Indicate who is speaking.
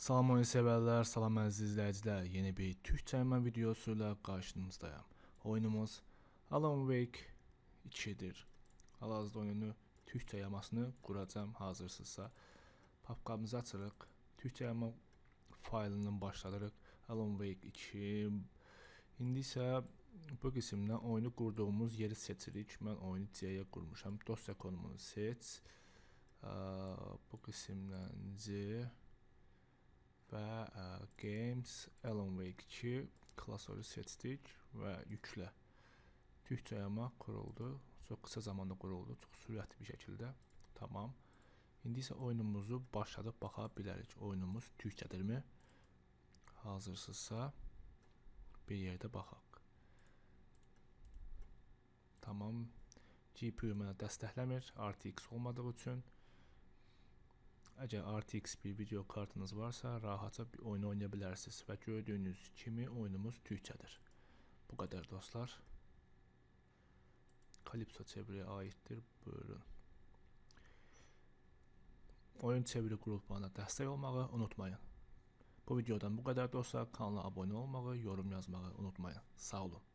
Speaker 1: Salam oyun sevərlər, salam əziz. Yeni bir Türkçə ima videosu ilə qarşınızdayım. Oyunumuz Alan Wake 2-dir. Hal-hazırda oyunu Türkçə yamasını quracam hazırsınızsa. Papkamızı açırıq. Türkçə yama faylından başladırıq. Alan Wake 2. İndi isə bu qismdən oyunu qurduğumuz yeri seçirik. Mən oyunu C-yə. Dosya konumunu seç. Bu qismdən C və ə, Games Alan Wake 2 klasörü seçdik və yüklə. Türkçə yama quruldu. Çox qısa zamanda quruldu. Çox sürətli bir şəkildə. Tamam. İndi isə oyunumuzu başladıb baxa bilərik. Oyunumuz türkçədirmi? Hazırsınızsa bir yerdə baxaq. Tamam. GPU mənə dəstəkləmir, RTX olmadığı üçün. Əgər RTX bir video kartınız varsa, rahatca bir oyun oynaya bilərsiniz və gördüyünüz kimi oyunumuz türkçədir. Bu qədər dostlar. Calypso çeviriyə aiddir. Buyurun. Oyun çeviri qruplarına dəstək olmağı unutmayın. Bu videodan bu qədər dostlar. Kanala abunə olmağı, yorum yazmağı unutmayın. Sağ olun.